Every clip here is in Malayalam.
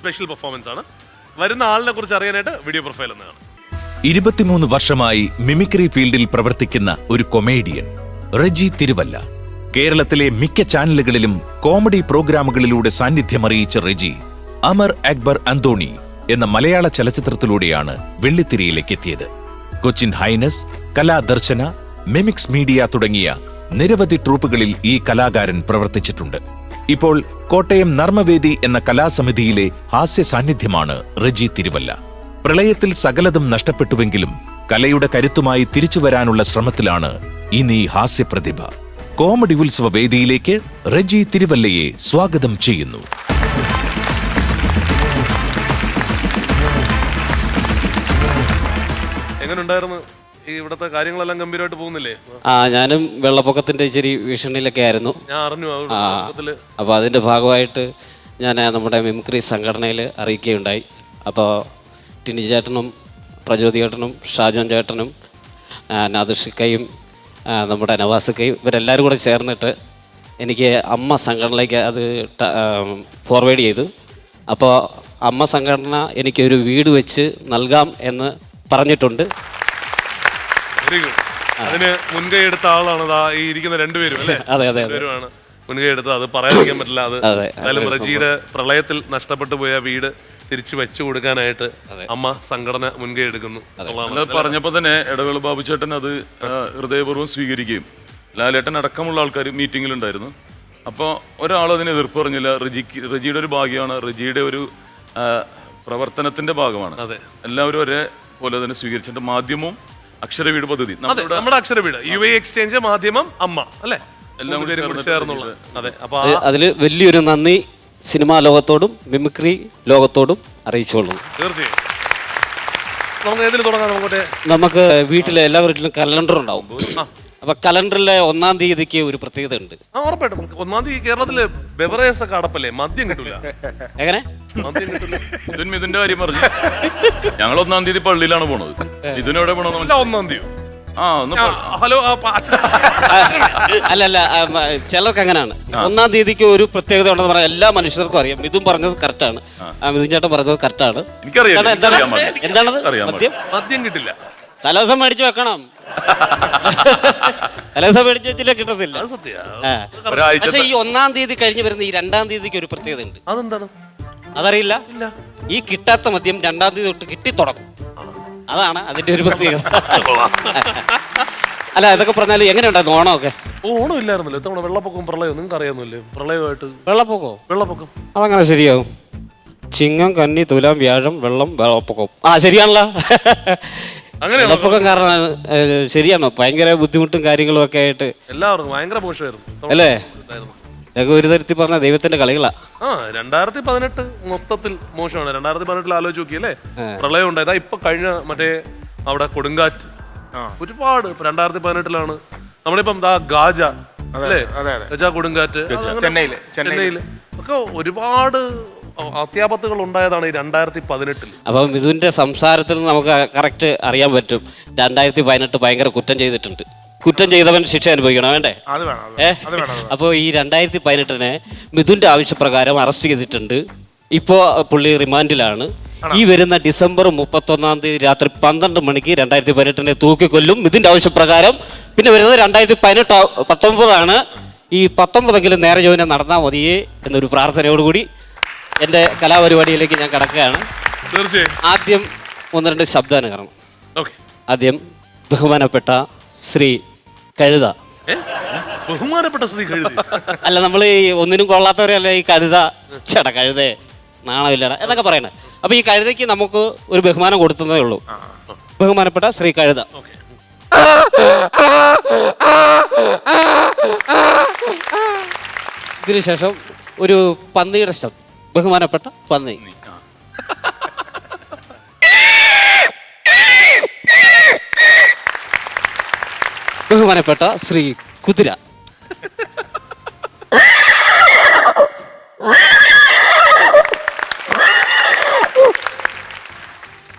സ്പെഷ്യൽ പെർഫോമൻസ് ആണ്. വരുന്ന ആളിനെ കുറിച്ച് അറിയാനായിട്ട് വീഡിയോ പ്രൊഫൈൽ എന്നാണ് ഇരുപത്തിമൂന്ന് വർഷമായി മിമിക്രി ഫീൽഡിൽ പ്രവർത്തിക്കുന്ന ഒരു കൊമേഡിയൻ റെജി തിരുവല്ല. കേരളത്തിലെ മിക്ക ചാനലുകളിലും കോമഡി പ്രോഗ്രാമുകളിലൂടെ സാന്നിധ്യമറിയിച്ച റെജി അമർ അക്ബർ അന്തോണി എന്ന മലയാള ചലച്ചിത്രത്തിലൂടെയാണ് വെള്ളിത്തിരയിലേക്ക് എത്തിയത്. Cochin highness Kaladarshana mimics media തുടങ്ങിയ നിരവധി ട്രൂപ്പുകളിൽ ഈ കലാകാരൻ പ്രവർത്തിച്ചിട്ടുണ്ട്. ഇപ്പോൾ കോട്ടയം നർമ്മവേദി എന്ന കലാസമിതിയിലെ ഹാസ്യ സാന്നിധ്യമാണ് റെജി തിരുവല്ല. പ്രളയത്തിൽ സകലതും നഷ്ടപ്പെട്ടുവെങ്കിലും കലയുടെ കരുത്തുമായി തിരിച്ചുവരാനുള്ള ശ്രമത്തിലാണ് ഇനി ഹാസ്യപ്രതിഭ കോമഡി ഉത്സവ വേദിയിലേക്ക് റെജി തിരുവല്ലയെ സ്വാഗതം ചെയ്യുന്നു. എങ്ങനെ ഉണ്ടായിരുന്നു ഈ ഇവിടുത്തെ കാര്യങ്ങളെല്ലാം ഗംഭീരമായിട്ട് പോകുന്നില്ലേ? ആ ഞാനും വെള്ളപ്പൊക്കത്തിന്റെ ഇച്ചിരി ഭീഷണിയിലൊക്കെ ആയിരുന്നു. ഞാൻ അറിഞ്ഞു ആ അപ്പോൾ അതിന്റെ ഭാഗമായിട്ട് ഞാൻ നമ്മുടെ മിമിക്രി സംഘടനയിൽ അറിയിക്കുകയുണ്ടായി. അപ്പോൾ ടിനി ചേട്ടനും പ്രജ്യോതി ചേട്ടനും ഷാജോൻ ചേട്ടനും ആ, നാദിഷിക്കയും ആ, നമ്മുടെ നവാസിക്കയും ഇവരെല്ലാവരും കൂടെ ചേർന്നിട്ട് എനിക്ക് അമ്മ സംഘടനയിലേക്ക് അത് ഫോർവേഡ് ചെയ്തു. അപ്പോൾ അമ്മ സംഘടന എനിക്കൊരു വീട് വെച്ച് നൽകാം എന്ന് പറഞ്ഞിട്ടുണ്ട്. വെരി ഗുഡ് അതിന് മുൻകൈ എടുത്ത ആളാണ് ദാ ഈ ഇരിക്കുന്ന രണ്ടുപേരും അല്ലേ? അതെ അതെ അതെ. രണ്ടുപേരുമാണ് മുൻകൈ എടുത്തത് അത് പറയാതിരിക്കാൻ പറ്റില്ല. അത് അതെ, എന്തായാലും റജിയുടെ പ്രളയത്തിൽ നഷ്ടപ്പെട്ടു പോയ വീട് തിരിച്ചു വെച്ചു കൊടുക്കാനായിട്ട് അമ്മ സംഘടന മുൻകൈ എടുക്കുന്നു എന്നുള്ളതാണ്. അത് പറഞ്ഞപ്പോൾ തന്നെ ഇടവേള ബാബുചേട്ടൻ അത് ആ, ഹൃദയപൂർവം സ്വീകരിക്കുകയും. ലാലേട്ടൻ അടക്കമുള്ള ആൾക്കാർ മീറ്റിങ്ങിലുണ്ടായിരുന്നു. അപ്പോൾ ഒരാൾ അതിന് എതിർപ്പ് പറഞ്ഞില്ല. റജിക്ക് റജിയുടെ ഒരു ഭാഗ്യമാണ്. റജിയുടെ ഒരു ആ, പ്രവർത്തനത്തിന്റെ ഭാഗമാണ്. അതെ. എല്ലാവരും ഒരേ പോലെ തന്നെ സ്വീകരിച്ചിട്ട് മാധ്യമവും അക്ഷരവീട് പദ്ധതി. അതെ നമ്മുടെ അക്ഷരവീട്. അക്ഷര യു എ എക്സ്ചേഞ്ച് മാധ്യമം അമ്മ. അല്ലേ? എല്ലാം കൂടി ചേർന്നുള്ള അതെ അപ്പൊ ആ അതിൽ വലിയൊരു നന്ദി സിനിമാ ലോകത്തോടും മിമിക്രി ലോകത്തോടും അറിയിച്ചുകൊള്ളുന്നു. തീർച്ചയായും. നമുക്ക് ഏതിൽ തുടങ്ങാം? നമുക്കോട്ടെ നമുക്ക് വീട്ടിലെ എല്ലാ വീട്ടിലും കലണ്ടർ ഉണ്ടാവും. അപ്പൊ കലണ്ടറിലെ ഒന്നാം തീയതിക്ക് ഒരു പ്രത്യേകത ഉണ്ട്. ആ ഉറപ്പായിട്ടും. ഒന്നാം തീയതി കേരളത്തിൽ ബെവറേജ് ഒക്കെ അടപ്പല്ലേ? മദ്യം കിട്ടൂല. എങ്ങനെ? മദ്യം കിട്ടൂല. മിഥുൻ മിഥുന്റെ കാര്യം പറഞ്ഞു. ഞങ്ങൾ ഒന്നാം തീയതി പള്ളിയിലാണ് പോണത്. പോണെന്ന് ഇല്ല, ഒന്നാം തീയതി. ആ ഒന്ന് പ- ഹലോ ആ, പ- അച്ഛൻ. അല്ല അല്ല ആ, മ, ചിലർക്ക് അങ്ങനെയാണ്. ഒന്നാം തീയതിക്ക് ഒരു പ്രത്യേകത ഉണ്ടെന്ന് പറയാം എല്ലാ മനുഷ്യർക്കും അറിയാം. മിഥുൻ പറഞ്ഞത് കറക്റ്റാണ് മിഥുൻ ചേട്ടൻ പറഞ്ഞത് കറക്റ്റാണ് എനിക്കറിയാം എന്താണ്? എനിക്കറിയാൻ പാടില്ല. എന്താണത് അറിയാൻ മദ്യം? മദ്യം കിട്ടില്ല. തലേദിവസം മേടിച്ചു വെക്കണം. തലേദിവസം മേടിച്ചു വെച്ചില്ല കിട്ടത്തില്ല. അത് സത്യ. ആ. ഒരാഴ്ച പക്ഷെ ഈ ഒന്നാം തീയതി കഴിഞ്ഞ് വരുന്ന ഈ രണ്ടാം തീയതിക്ക് ഒരു പ്രത്യേകത ഉണ്ട്. അതെന്താണ്? അതറിയില്ല? ഇല്ല. ഈ കിട്ടാത്ത മദ്യം രണ്ടാം തീയതി തൊട്ട് കിട്ടി തുടങ്ങും. അതാണ് അതിന്റെ ഒരു പ്രത്യേകത. അല്ല ഇതൊക്കെ പറഞ്ഞാൽ എങ്ങനെയുണ്ടായിരുന്നു ഓണമൊക്കെ? ഓ, ഓണം ഇല്ലായിരുന്നല്ലോ. ഇത്തവണ വെള്ളപ്പൊക്കം പ്രളയം നിങ്ങൾക്ക് അറിയാമെന്നല്ലേ പ്രളയമായിട്ട് വെള്ളപ്പൊക്കോ? വെള്ളപ്പൊക്കം. അതങ്ങനെ ശരിയാവും. ചിങ്ങം കന്നി തുലാം വ്യാഴം വെള്ളം വെള്ളപ്പൊക്കം. ആ ശരിയാണല്ലോ. അങ്ങനെയാണോ? വെള്ളപ്പൊക്കം കാരണം ഏഹ്, ശരിയാണോ? ഭയങ്കര ബുദ്ധിമുട്ടും കാര്യങ്ങളും ഒക്കെ ആയിട്ട്. എല്ലാവർക്കും ഭയങ്കര മോശമായിരുന്നു. അല്ലേ? ഉണ്ടായിരുന്നു. ഒരു തരത്തിൽ പറഞ്ഞ ദൈവത്തിന്റെ കളികളാ. ആ രണ്ടായിരത്തി പതിനെട്ട് മൊത്തത്തിൽ മോശമാണ്. രണ്ടായിരത്തി പതിനെട്ടിൽ ആലോചിച്ച് നോക്കി അല്ലേ പ്രളയം ഉണ്ടായതാ ഇപ്പൊ കഴിഞ്ഞ മറ്റേ അവിടെ കൊടുങ്കാറ്റ്. ഒരുപാട് ഇപ്പൊ രണ്ടായിരത്തി പതിനെട്ടിലാണ്. നമ്മളിപ്പം ദാ ഗാജ അല്ലേ? ഗജ കൊടുങ്കാറ്റ്. ചെന്നൈയിൽ. ചെന്നൈയിൽ. ഒക്കെ ഒരുപാട് അത്യാപത്തുകൾ ഉണ്ടായതാണ് ഈ രണ്ടായിരത്തി പതിനെട്ടിൽ അപ്പം ഇതിന്റെ സംസാരത്തിൽ നിന്ന് നമുക്ക് കറക്റ്റ് അറിയാൻ പറ്റും. രണ്ടായിരത്തി പതിനെട്ട് ഭയങ്കര കുറ്റം ചെയ്തിട്ടുണ്ട്. കുറ്റം ചെയ്തവൻ ശിക്ഷ അനുഭവിക്കണം? വേണ്ടേ? അത് വേണം അത് ഏ? അപ്പോൾ ഈ രണ്ടായിരത്തി പതിനെട്ടിനെ മിഥുന്റെ ആവശ്യപ്രകാരം അറസ്റ്റ് ചെയ്തിട്ടുണ്ട്. ഇപ്പോൾ പുള്ളി റിമാൻഡിലാണ്. ഈ വരുന്ന ഡിസംബർ മുപ്പത്തൊന്നാം തീയതി രാത്രി പന്ത്രണ്ട് മണിക്ക് രണ്ടായിരത്തി പതിനെട്ടിനെ തൂക്കിക്കൊല്ലും മിഥുന്റെ ആവശ്യപ്രകാരം. പിന്നെ വരുന്നത് രണ്ടായിരത്തി പതിനെട്ട് പത്തൊമ്പതാണ്. ഈ പത്തൊമ്പതെങ്കിലും നേരെ ജോലിനെ നടന്നാൽ മതിയേ എന്നൊരു പ്രാർത്ഥനയോടുകൂടി എന്റെ കലാപരിപാടിയിലേക്ക് ഞാൻ കടക്കുകയാണ്. തീർച്ചയായും. ആദ്യം ഒന്ന് രണ്ട് ശബ്ദാനുകരണം. ഓക്കെ. ആദ്യം ബഹുമാനപ്പെട്ട ശ്രീ കഴുത. ബഹുമാനപ്പെട്ട ശ്രീ കഴുത. അല്ല നമ്മൾ ഈ ഒന്നിനും കൊള്ളാത്തവരല്ല ഈ കഴുത? ചേട്ടാ കഴുതേ നാണമില്ലട എന്നൊക്കെ പറയണേ. അപ്പൊ ഈ കഴുതയ്ക്ക് നമുക്ക് ഒരു ബഹുമാനം കൊടുത്തതേ ഉള്ളൂ. ബഹുമാനപ്പെട്ട ശ്രീ കഴുത. ഇതിനുശേഷം ഒരു പന്നിയുടെ ശബ്ദം. ബഹുമാനപ്പെട്ട പന്നി. ബഹുമാനപ്പെട്ട ശ്രീ കുതിര.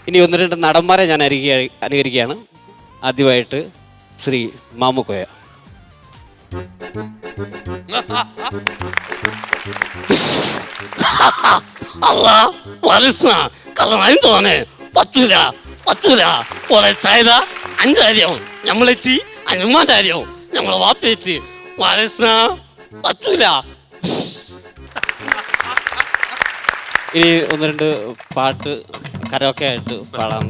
ഇനി ഒന്ന് രണ്ട് നടന്മാരെ ഞാൻ അരികെ അനുകരിക്കുകയാണ്. ആദ്യമായിട്ട് ശ്രീ മാമുക്കോയ. അല്ല വലസ കള്ളനായും തോന്നെ പറ്റൂല പറ്റൂല. പോലെ ചായത അഞ്ചാര്യം ഞമ്മളെച്ചി അനുമാചാര്യം ഞമ്മളെ വാപ്പേച്ചി വലസ പറ്റൂല. ഇനി ഒന്ന് രണ്ട് പാട്ട് കരോക്കെ ആയിട്ട് പാടാം.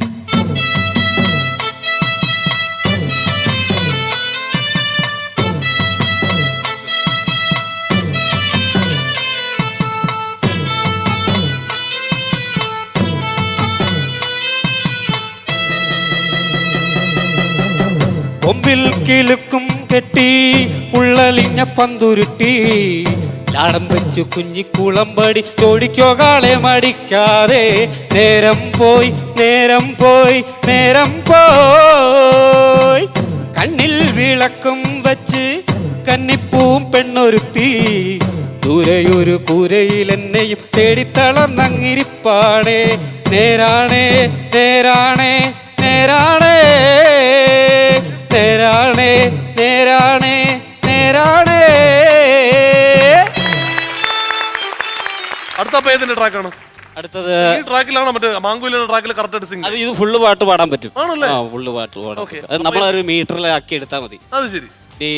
കൊമ്പിൽ കിലുക്കും കെട്ടി ഉള്ളലിഞ്ഞ പന്തുരുട്ടി. ലാടം വെച്ചു കുഞ്ഞിക്കുളമ്പടി ചോടിക്കോ കാളെ മടിക്കാതെ. നേരം പോയി നേരം പോയി നേരം പോയി. കണ്ണിൽ വിളക്കും വച്ച് കന്നിപ്പൂവും പെണ്ണൊരുത്തി. ദൂരെയൊരു കൂരയിൽ എന്നെയും തേടിത്തളർന്നങ്ങിരിപ്പാണേ. നേരാണേ നേരാണേ നേരാണേ. നേരാണേ നേരാണേ. അടുത്ത പേതിന്റെ ട്രാക്കാണ് അടുത്തത് ഈ ട്രാക്കിലാണോ മറ്റേ മാങ്കുലിന്റെ ട്രാക്കിൽ കറക്റ്റ് ആയിട്ട് സിംഗ് അത് ഇത് ഫുള്ള് പാട്ട് പാടാൻ പറ്റും. ആണല്ലേ? ആ ഫുള്ള് പാട്ട് പാടാൻ Okay. പറ്റും. അത് നമ്മളൊരു മീറ്ററിലാക്കി എടുത്താൽ മതി. അത് ശരി. ഈ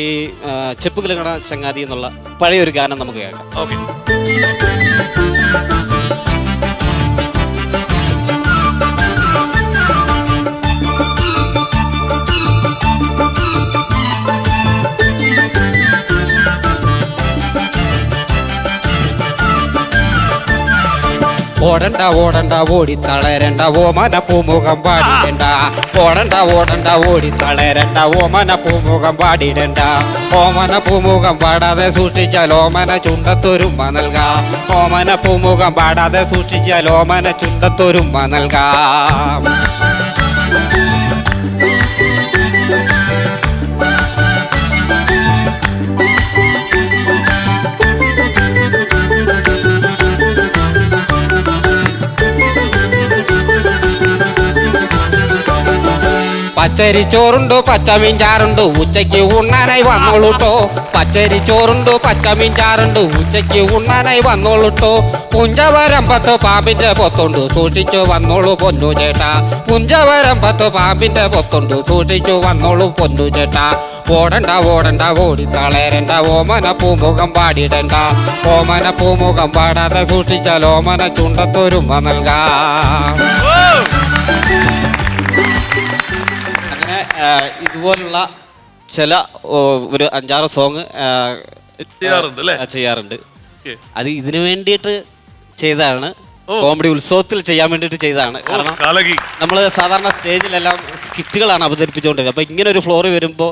ചെപ്പ് കിലങ്ങണ ചങ്ങാതി എന്നുള്ള പഴയൊരു ഗാനം നമുക്ക് കേൾക്കാം. ഓക്കെ ഓടണ്ട ഓടണ്ട ഓടി തളരണ്ട ഓമന പൂമുഖം പാടിടണ്ട ഓടണ്ട ഓടണ്ട ഓടി തളരണ്ട ഓമന പൂമുഖം പാടിടണ്ട ഓമന പൂമുഖം പാടാതെ സൂക്ഷിച്ചാൽ ഓമന ചുണ്ടത്തൊരുമ്പ നൽകാം ഓമന പൂമുഖം പാടാതെ സൂക്ഷിച്ചാൽ ഓമന ചുണ്ടത്തൊരുമ്പ നൽകാം പച്ചരി ചോറുണ്ടോ പച്ചമീൻ ചാറുണ്ട്? ഉച്ചയ്ക്ക് ഉണ്ണാനായി വന്നോളൂട്ടോ. പച്ചരി ചോറുണ്ട് പച്ചമീൻ ചാറുണ്ട്? ഉച്ചയ്ക്ക് ഉണ്ണാനായി വന്നോളൂട്ടോ. പുഞ്ചവരമ്പത്ത് പാമ്പിന്റെ പൊത്തുണ്ട് സൂക്ഷിച്ചു വന്നോളൂ പൊന്നു ചേട്ടാ. പുഞ്ചവരമ്പത്ത് പാമ്പിന്റെ പൊത്തുണ്ട് സൂക്ഷിച്ചു വന്നോളൂ പൊന്നു ചേട്ടാ. ഓടണ്ട ഓടണ്ട ഓടി തളരണ്ട ഓമന പൂമുഖം പാടിടണ്ട. ഓമന പൂമുഖം പാടാതെ സൂക്ഷിച്ചാൽ ഓമന ചുണ്ടത്തൊരുമ നൽകാം. ഇതുപോലുള്ള ചില ഒരു അഞ്ചാറ് സോങ് ചെയ്യാറുണ്ട് അല്ലേ? ചെയ്യാറുണ്ട്. അത് ഇതിനു വേണ്ടിയിട്ട് ചെയ്തതാണ്. കോമഡി ഉത്സവത്തിൽ ചെയ്യാൻ വേണ്ടിയിട്ട് ചെയ്തതാണ്. കാരണം നമ്മൾ സാധാരണ സ്റ്റേജിലെല്ലാം സ്കിറ്റുകളാണ് അവതരിപ്പിച്ചുകൊണ്ടിരുന്നത്. അപ്പൊ ഇങ്ങനെ ഒരു ഫ്ലോർ വരുമ്പോൾ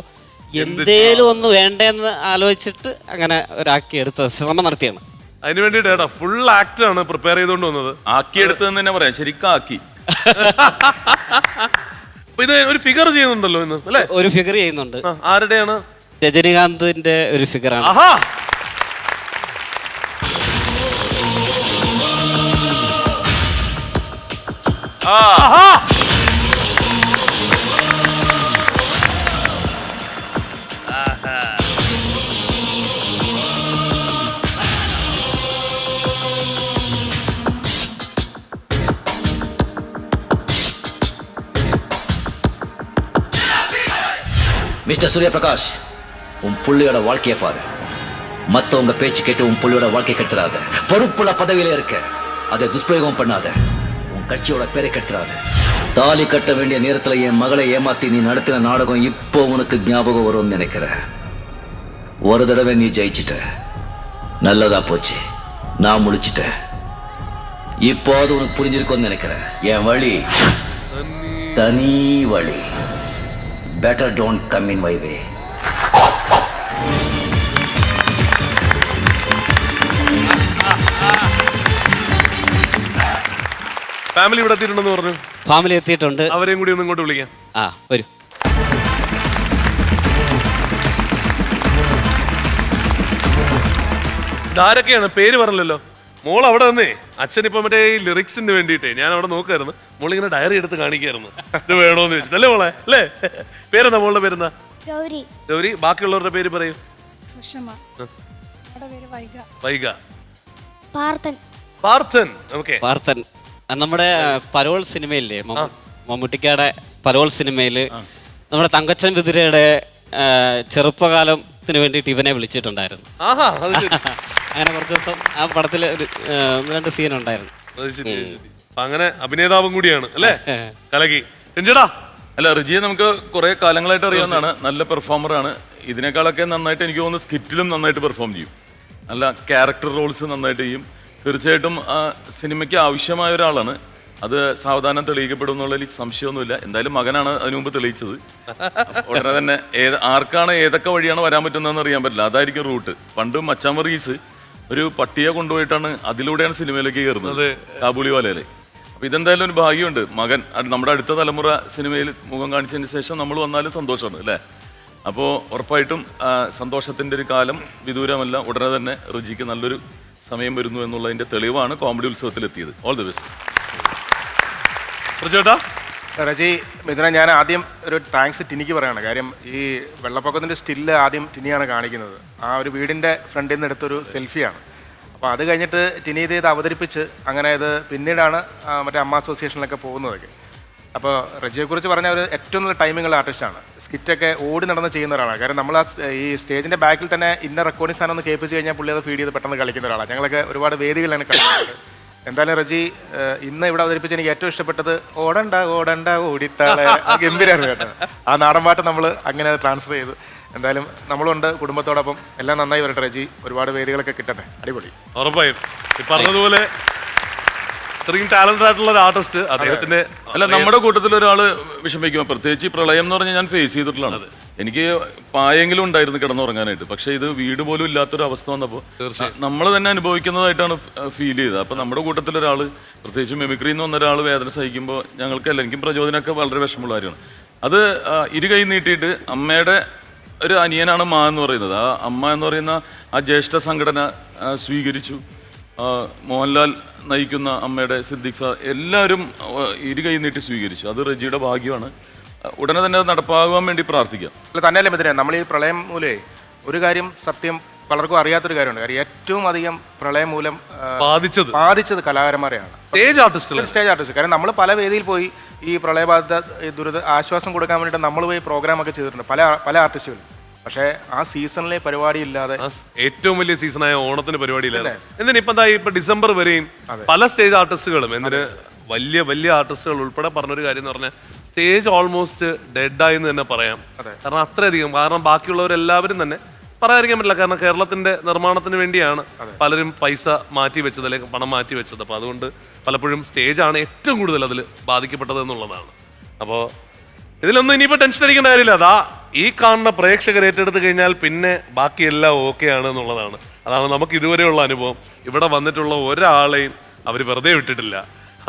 എന്തേലും ഒന്ന് വേണ്ടെന്ന് ആലോചിച്ചിട്ട് അങ്ങനെ ഒരാക്കി എടുത്ത ശ്രമം നടത്തിയാണ്. അതിന് വേണ്ടിട്ട് ഫുൾ ആക്ട് ആണ് പ്രിപ്പയർ ചെയ്തുകൊണ്ട് വന്നത്. ആക്കി എടുത്തതെന്ന് തന്നെ പറയാം. ശരിക്കും ആക്കി. അപ്പൊ ഇത് ഒരു ഫിഗർ ചെയ്യുന്നുണ്ടല്ലോ ഇന്ന് അല്ലേ? ഒരു ഫിഗർ ചെയ്യുന്നുണ്ട്. ആ, ആരുടെയാണ്? രജനീകാന്തിന്റെ ഒരു ഫിഗറാണ് ആഹാ! ആഹാ! மிஸ்டர் சூரியபிரகாஷ் உன் புள்ளியோட வாழ்க்கையை பாரு. மத்தவங்க பேச்சு கேட்டு உன் புள்ளியோட வாழ்க்கை கெடுத்துறாத. பொறுப்புள்ள பதவியில இருக்க. அதை துஷ்பிரயோகம் பண்ணாத. உன் கட்சியோட பேரை கெடுத்துறாத. தாலி கட்ட வேண்டிய நேரத்துல என் மகளை ஏமாத்தி நீ நடத்தின நாடகம் இப்போ உனக்கு ஞாபகம் வரும்னு நினைக்கிற. ஒரு தடவை நீ ஜெயிச்சிட்ட. நல்லதா போச்சு. நான் முழிச்சிட்டேன் இப்போது உனக்கு புரிஞ்சிருக்கும்னு நினைக்கிறேன் என் வழி தனி வழி. Better don't come in my way family ഇവിടെ എത്തിയിട്ടുണ്ടെന്ന് പറഞ്ഞു. ഫാമിലി എത്തിയിട്ടുണ്ട്. അവരെയും കൂടി ഒന്ന് ഇങ്ങോട്ട് വിളിക്കാം. ആ വരൂ. ഇതാരൊക്കെയാണ്? പേര് പറഞ്ഞല്ലോ മോൾ അവിടെ നിന്നേ അച്ഛൻ ഇപ്പൊ മറ്റേ ഈ ലിറിക്സിന് വേണ്ടിയിട്ടേ. ഞാൻ അവിടെ നോക്കായിരുന്നു. മോൾ ഇങ്ങനെ ഡയറി എടുത്ത് കാണിക്കായിരുന്നു. ഇത് വേണോന്ന് വെച്ചിട്ട് അല്ലേ മോളെ? അല്ലേ? പേരെന്താ മോളുടെ പേരെന്താ? ഗൗരി. ഗൗരി ബാക്കിയുള്ളവരുടെ പേര് പറയൂ. സുഷമ. പേര് വൈഗ. വൈക പാർത്ഥൻ. പാർത്ഥൻ. ഓക്കെ. പാർത്ഥൻ. നമ്മുടെ പരോൾ സിനിമയില്ലേ? മമ്മൂട്ടിക്കാടെ പരോൾ സിനിമയിൽ നമ്മുടെ തങ്കച്ചൻ വിതുരയുടെ ആ, ചെറുപ്പകാലത്തിന് വേണ്ടിയിട്ട് ഇവനെ വിളിച്ചിട്ടുണ്ടായിരുന്നു. ആഹാ അത് ശരി. അങ്ങനെ കുറച്ച് ദിവസം ആ പടത്തിൽ ഒരു ഒന്ന് രണ്ട് സീൻ ഉണ്ടായിരുന്നു. അത് ശരി ശരി. അപ്പൊ അങ്ങനെ അഭിനേതാവും കൂടിയാണ് അല്ലേ? കലകി. എഞ്ചടാ അല്ല റിജിയെ നമുക്ക് കുറെ കാലങ്ങളായിട്ട് അറിയാവുന്നതാണ്. നല്ല പെർഫോമർ ആണ് ഇതിനേക്കാളൊക്കെ നന്നായിട്ട് എനിക്ക് തോന്നുന്നു സ്കിറ്റിലും നന്നായിട്ട് പെർഫോം ചെയ്യും. നല്ല ക്യാരക്ടർ റോൾസ് നന്നായിട്ട് ചെയ്യും. തീർച്ചയായിട്ടും ആ സിനിമയ്ക്ക് ആവശ്യമായ ഒരാളാണ്. അത് സാവധാനം തെളിയിക്കപ്പെടും എന്നുള്ളതിൽ സംശയമൊന്നുമില്ല. എന്തായാലും മകനാണ് അതിനു മുമ്പ് തെളിയിച്ചത്. ഉടനെ തന്നെ ഏത് ആർക്കാണ് ഏതൊക്കെ വഴിയാണ് വരാൻ പറ്റുന്നതെന്ന് അറിയാൻ പറ്റില്ല. അതായിരിക്കും റൂട്ട്. പണ്ട് മച്ചാൻ വർഗീസ് ഒരു പട്ടിയെ കൊണ്ടുപോയിട്ടാണ് അതിലൂടെയാണ് സിനിമയിലേക്ക് കയറുന്നത്. കാബൂളിവാലയിലെ. അപ്പൊ ഇതെന്തായാലും ഒരു ഭാഗ്യമുണ്ട്. മകൻ നമ്മുടെ അടുത്ത തലമുറ സിനിമയിൽ മുഖം കാണിച്ചതിന് ശേഷം നമ്മൾ വന്നാലും സന്തോഷമാണ് അല്ലേ? അപ്പോൾ ഉറപ്പായിട്ടും സന്തോഷത്തിന്റെ സന്തോഷത്തിന്റെ ഒരു കാലം വിദൂരമല്ല. ഉടനെ തന്നെ റിജിക്ക് നല്ലൊരു സമയം വരുന്നു എന്നുള്ളതിന്റെ തെളിവാണ് കോമഡി ഉത്സവത്തിൽ എത്തിയത് ഓൾ ദി ബെസ്റ്റ് ചേട്ടാ റജി മിഥുന ഞാൻ ആദ്യം ഒരു താങ്ക്സ് ടിനിക്ക് പറയാണ്. കാര്യം ഈ വെള്ളപ്പൊക്കത്തിന്റെ സ്റ്റില്ല് ആദ്യം ടിനിയാണ് കാണിക്കുന്നത്. ആ ഒരു വീടിന്റെ ഫ്രണ്ടിൽ നിന്ന് എടുത്തൊരു സെൽഫിയാണ് അപ്പോൾ അത് കഴിഞ്ഞിട്ട് ടിനി ഇത് അവതരിപ്പിച്ച് അങ്ങനെ ഇത് പിന്നീടാണ് മറ്റേ അമ്മ അസോസിയേഷനിലൊക്കെ പോകുന്നതൊക്കെ. അപ്പോൾ റജിയെക്കുറിച്ച് പറഞ്ഞ ഒരു ഏറ്റവും നല്ല ടൈമിങ്ങുള്ള ആർട്ടിസ്റ്റാണ് സ്കിറ്റൊക്കെ ഓടി നടന്ന് ചെയ്യുന്ന ഒരാളാണ്. കാരണം നമ്മൾ ആ ഈ സ്റ്റേജിന്റെ ബാക്കിൽ തന്നെ ഇന്ന റെക്കോർഡിംഗ് സാധനം ഒന്ന് കേൾപ്പിച്ച് കഴിഞ്ഞാൽ പുള്ളി അത് ഫീഡ് ചെയ്ത് പെട്ടെന്ന് കളിക്കുന്ന ഒരാളാണ് ഞങ്ങളൊക്കെ ഒരുപാട് വേദികളിലാണ് കളിക്കുന്നത് എന്തായാലും റജി ഇന്ന് ഇവിടെ അവതരിപ്പിച്ച് എനിക്ക് ഏറ്റവും ഇഷ്ടപ്പെട്ടത് ഓടണ്ട ഓടണ്ട ഓടിത്താളെ. ഗംഭീരമായിരുന്നു കേട്ടോ. ആ നാടൻ പാട്ട് നമ്മൾ അങ്ങനെ ട്രാൻസ്ഫർ ചെയ്തു. എന്തായാലും നമ്മളുണ്ട് കുടുംബത്തോടൊപ്പം. എല്ലാം നന്നായി വരട്ടെ റജി. ഒരുപാട് വേദികളൊക്കെ കിട്ടട്ടെ. അടിപൊളി. ഉറപ്പായും. പറഞ്ഞതുപോലെ ഇത്രയും ടാലന്റഡ് ആയിട്ടുള്ള ഒരു ആർട്ടിസ്റ്റ് അദ്ദേഹത്തിന്റെ അല്ല നമ്മുടെ കൂട്ടത്തിൽ ഒരാൾ വിഷമിക്കും പ്രത്യേകിച്ച് ഈ പ്രളയം എന്ന് പറഞ്ഞാൽ ഞാൻ ഫേസ് ചെയ്തിട്ടുള്ളതാണ്. എനിക്ക് പായെങ്കിലും ഉണ്ടായിരുന്നു കിടന്നുറങ്ങാനായിട്ട്. പക്ഷെ ഇത് വീട് പോലും ഇല്ലാത്തൊരു അവസ്ഥ വന്നപ്പോൾ നമ്മൾ തന്നെ അനുഭവിക്കുന്നതായിട്ടാണ് ഫീൽ ചെയ്തത്. അപ്പം നമ്മുടെ കൂട്ടത്തിൽ ഒരാൾ പ്രത്യേകിച്ച് മെമിക്രി എന്ന് വന്ന ഒരാൾ വേദന സഹിക്കുമ്പോൾ ഞങ്ങൾക്കല്ല എനിക്കും പ്രചോദനമൊക്കെ വളരെ വിഷമമുള്ള കാര്യമാണ്. അത് ഇരു കൈ നീട്ടിയിട്ട് അമ്മയുടെ ഒരു അനിയനാണ് മാ എന്ന് പറയുന്നത്. ആ അമ്മ എന്ന് പറയുന്ന ആ ജ്യേഷ്ഠ സംഘടന സ്വീകരിച്ചു. മോഹൻലാൽ നയിക്കുന്ന അമ്മയുടെ സിദ്ദിഖ് സാർ എല്ലാവരും ഇരു കൈ നീട്ടി സ്വീകരിച്ചു. അത് റജിയുടെ ഭാഗ്യമാണ്. ഉടനെ തന്നെ അത് നടപ്പാകാൻ വേണ്ടി പ്രാർത്ഥിക്കാം അല്ല തന്നെയല്ലേ മിഥുനെ നമ്മൾ ഈ പ്രളയം മൂലേ ഒരു കാര്യം സത്യം പലർക്കും അറിയാത്തൊരു കാര്യമുണ്ട്. കാര്യം ഏറ്റവും അധികം പ്രളയം മൂലം ആ, ബാധിച്ചത്. ബാധിച്ചത് കലാകാരന്മാരെയാണ്. സ്റ്റേജ് ആർട്ടിസ്റ്റുകൾ സ്റ്റേജ് ആർട്ടിസ്റ്റ്. കാരണം നമ്മൾ പല വേദിയിൽ പോയി ഈ പ്രളയബാധിത ഈ ദുരിത ആശ്വാസം കൊടുക്കാൻ വേണ്ടിയിട്ട് നമ്മൾ പോയി പ്രോഗ്രാം ഒക്കെ ചെയ്തിട്ടുണ്ട്. പല പല ആർട്ടിസ്റ്റുകളും പക്ഷേ ആ സീസണിലെ പരിപാടി ഇല്ലാതെ ഏറ്റവും വലിയ സീസണായ ഓണത്തിന് പരിപാടി എന്തിനാ ഇപ്പൊ എന്താ ഇപ്പൊ ഡിസംബർ വരെയും പല സ്റ്റേജ് ആർട്ടിസ്റ്റുകളും എന്തിന് വലിയ വലിയ ആർട്ടിസ്റ്റുകൾ ഉൾപ്പെടെ പറഞ്ഞൊരു കാര്യം എന്ന് പറഞ്ഞാൽ സ്റ്റേജ് ഓൾമോസ്റ്റ് ഡെഡായി എന്ന് തന്നെ പറയാം. കാരണം അത്രയധികം കാരണം ബാക്കിയുള്ളവരെല്ലാവരും തന്നെ പറയാതിരിക്കാൻ പറ്റില്ല. കാരണം കേരളത്തിന്റെ നിർമ്മാണത്തിന് വേണ്ടിയാണ് പലരും പൈസ മാറ്റി വെച്ചത് അല്ലെങ്കിൽ പണം മാറ്റി വെച്ചത്. അപ്പൊ അതുകൊണ്ട് പലപ്പോഴും സ്റ്റേജാണ് ഏറ്റവും കൂടുതൽ അതിൽ ബാധിക്കപ്പെട്ടത് എന്നുള്ളതാണ്. അപ്പോൾ ഇതിലൊന്നും ഇനിയിപ്പോൾ ടെൻഷൻ അടിക്കേണ്ട കാര്യമില്ല. അതാ ഈ കാണുന്ന പ്രേക്ഷകർ ഏറ്റെടുത്ത് കഴിഞ്ഞാൽ പിന്നെ ബാക്കിയെല്ലാം ഓക്കെ ആണ് എന്നുള്ളതാണ്. അതാണ് നമുക്ക് ഇതുവരെയുള്ള അനുഭവം. ഇവിടെ വന്നിട്ടുള്ള ഒരാളെയും അവർ വെറുതെ വിട്ടിട്ടില്ല.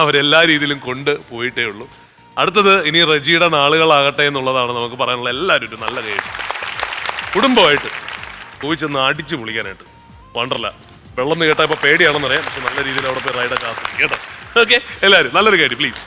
അവരെല്ലാ രീതിയിലും കൊണ്ട് പോയിട്ടേ ഉള്ളൂ. അടുത്തത് ഇനി റജിയുടെ നാളുകളാകട്ടെ എന്നുള്ളതാണ് നമുക്ക് പറയാനുള്ള എല്ലാവരും ഒരു നല്ല കേസ് കുടുംബമായിട്ട് പോയി ചെന്ന് അടിച്ചു പൊളിക്കാനായിട്ട്. വണ്ടർല. വെള്ളം എന്ന് കേട്ടാൽ ഇപ്പൊ പേടിയാണെന്നറിയാം പക്ഷെ നല്ല രീതിയിൽ അവിടെ പോയി റൈഡൊക്കെ ആസ്വദിക്കും കേട്ടോ. ഓക്കെ എല്ലാവരും നല്ലൊരു കാര്യം പ്ലീസ്